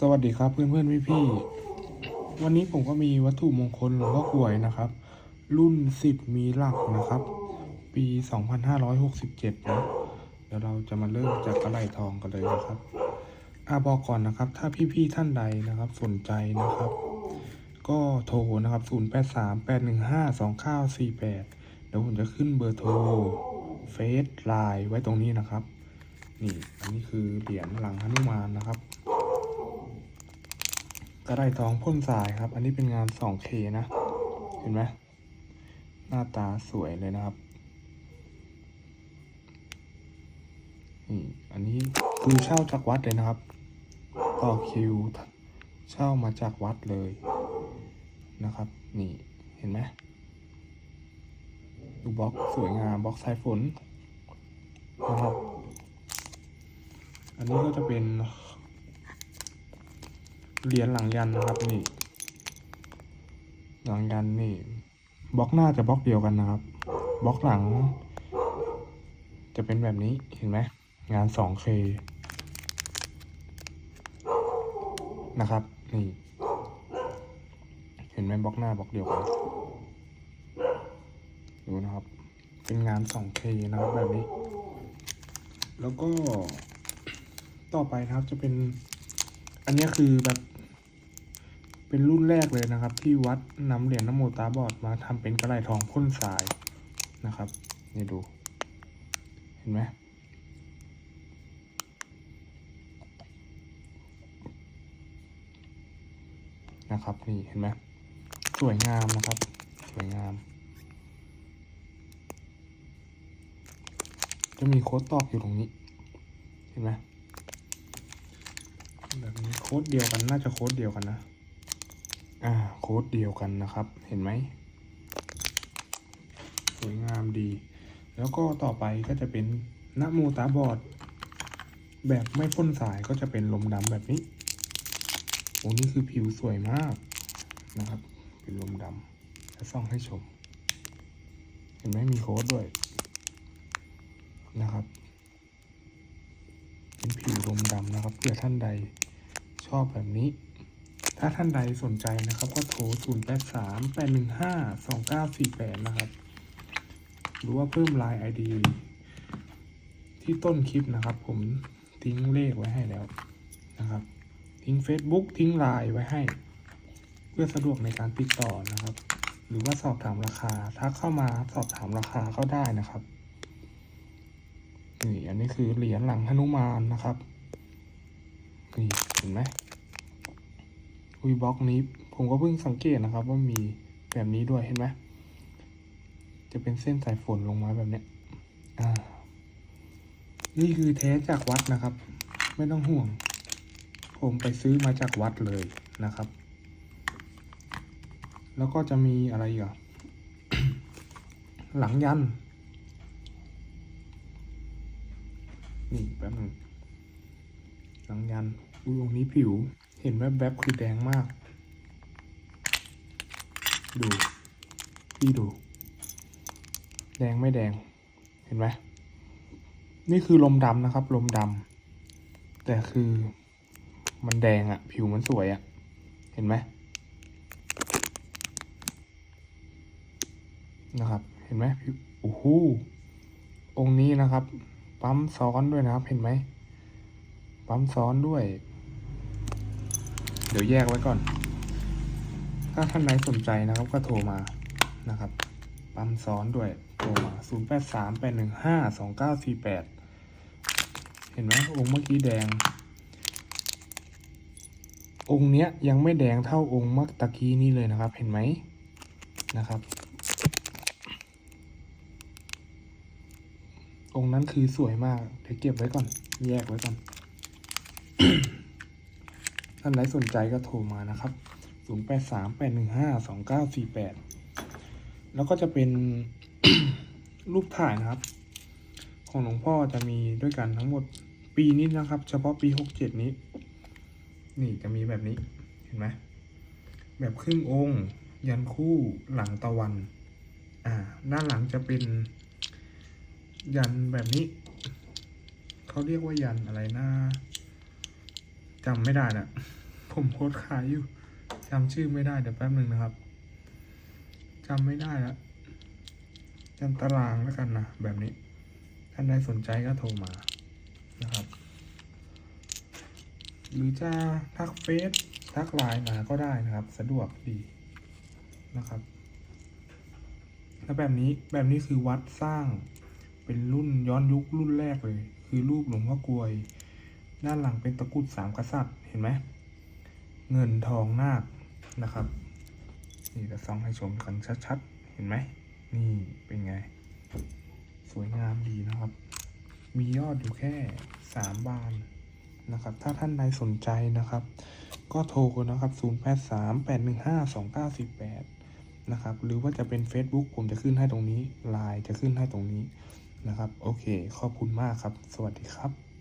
สวัสดีครับเพื่อนเพื่อนพี่พี่วันนี้ผมก็มีวัตถุมงคลหลวงพ่อกลวยนะครับ รุ่นสิบมีหลักนะครับ ปี2567นะเดี๋ยวเราจะมาเริ่มจากกระไหลทองกันเลยนะครับอาบอกก่อนนะครับ ถ้าพี่พี่ท่านใดนะครับ สนใจนะครับ ก็โทรนะครับ0838152948เดี๋ยวผมจะขึ้นเบอร์โทรเฟซไลน์ไว้ตรงนี้นะครับ นี่อันนี้คือเหรียญหลังหนุมานนะครับ กระไดทองพ่นสายครับ อันนี้เป็นงาน 2K นะ เห็นไหมหน้าตาสวยเลยนะครับนี่อันนี้คือเช่าจากวัดเลยนะครับ ต่อคิวเช่ามาจากวัดเลยนะครับ นี่เห็นไหมดูบล็อกสวยงามบล็อกสายฝนนะครับ อันนี้ก็จะเป็น เหรียญหลังยันนะครับนี่ หลังยันนี่บล็อกหน้าจะบล็อกเดียวกันนะครับบล็อกหลัง จะเป็นแบบนี้เห็นไหมงาน 2K นะครับนี่เห็นไหมบล็อกหน้าบล็อกเดียวกันดูนะครับ เป็นงาน 2K นะครับแบบนี้ แล้วก็ต่อไปนะครับจะเป็น อันนี้คือแบบ เป็นรุ่นแรกเลยนะครับ ที่วัดนำเหรียญน้ำโมตาบอดมาทำเป็นกระไหลทองพ่นสายนะครับ นี่ดู เห็นไหมนะครับนี่เห็นไหมสวยงามนะครับ สวยงาม จะมีโค้ดตอกอยู่ตรงนี้ เห็นไหมแบบนี้โค้ดเดียวกันน่าจะโค้ดเดียวกันนะ อ่าโค้ดเดียวกันนะครับ เห็นไหมสวยงามดี แล้วก็ต่อไปก็จะเป็นนโมตาบอด แบบไม่พ่นสายก็จะเป็นลมดำแบบนี้โอ้นี่คือผิวสวยมากนะครับ เป็นลมดำจะส่องให้ชม เห็นไหมมีโค้ดด้วยนะครับ เป็นผิวลมดำนะครับเผื่อท่านใดชอบแบบนี้ ถ้าท่านใดสนใจนะครับ ก็โทร 0 8 3 8 1 5 2 9 4 8 นะครับ หรือว่าเพิ่มไลน์ ID ที่ต้นคลิปนะครับ ผมทิ้งเลขไว้ให้แล้วนะครับ ทิ้ง Facebook ทิ้งไลน์ไว้ให้ เพื่อสะดวกในการติดต่อนะครับ หรือว่าสอบถามราคาถ้าเข้ามาสอบถามราคาก็ได้นะครับนี่อันนี้คือเหรียญหลังหนุมานนะครับนี่เห็นไหม อุยบล็อกนี้ผมก็เพิ่งสังเกตนะครับ ว่ามีแบบนี้ด้วยเห็นไหมจะเป็นเส้นสายฝนลงมาแบบเนี้ยอ่า นี่คือแท้จากวัดนะครับ ไม่ต้องห่วง ผมไปซื้อมาจากวัดเลยนะครับ แล้วก็จะมีอะไรอีกอะหลังยัน นี่แป๊บนึงหลังยันดูตรงนี้ผิว เห็นแวบๆคือแดงมาก ดูพี่ดู แดงไม่แดง เห็นไหมนี่คือลมดำนะครับ ลมดำแต่คือมันแดงอะผิวมันสวยอะเห็นไหมนะครับ เห็นไหมผิวโอ้โหองค์นี้นะครับ ปั๊มซ้อนด้วยนะครับ เห็นไหมปั๊มซ้อนด้วย เดี๋ยวแยกไว้ก่อน ถ้าท่านไหนสนใจนะครับก็โทรมานะครับ ปั๊มซ้อนด้วยโทรมา 0 8 3 8 1 5 2 9 4 8 เห็นไหมองค์เมื่อกี้แดง องค์เนี้ยยังไม่แดงเท่าองค์เมื่อตะกี้นี้เลยนะครับ เห็นไหมนะครับ องค์นั้นคือสวยมาก เดี๋ยวเก็บไว้ก่อน แยกไว้ก่อน ท่านไหนสนใจก็โทรมานะครับ 0 8 3 8 1 5 2 9 4 8 แล้วก็จะเป็นรูปถ่ายนะครับ ของหลวงพ่อจะมีด้วยกันทั้งหมดปีนี้นะครับ เฉพาะปี 67 นี้ นี่จะมีแบบนี้เห็นไหมแบบครึ่งองค์ ยันคู่หลังตะวัน อ่า ด้านหลังจะเป็น ยันแบบนี้ เขาเรียกว่ายันอะไรนะ จำไม่ได้นะผมโพสขายอยู่จำชื่อไม่ได้เดี๋ยวแป๊บหนึ่งนะครับจำไม่ได้ล้วจำตารางแล้วกันนะแบบนี้ ท่านใดสนใจก็โทรมานะครับ หรือจะทักเฟซทักไลน์มาก็ได้นะครับ สะดวกดีนะครับ แล้วแบบนี้แบบนี้คือวัดสร้างเป็นรุ่นย้อนยุครุ่นแรกเลย คือรูปหลวงพ่อกลวย ด้านหลังเป็นตะกุดสามกษัตริย์เห็นไหมเงินทองนาคนะครับนี่จะส่องให้ชมกันชัดๆ เห็นไหมนี่เป็นไง สวยงามดีนะครับ มียอดอยู่แค่สามบานนะครับ ถ้าท่านใดสนใจนะครับ ก็โทรกันนะครับ 0 8 3 8 1 5 2 9 4 8 นะครับ หรือว่าจะเป็น Facebook ผมจะขึ้นให้ตรงนี้ไลน์จะขึ้นให้ตรงนี้นะครับ โอเค ขอบคุณมากครับ สวัสดีครับ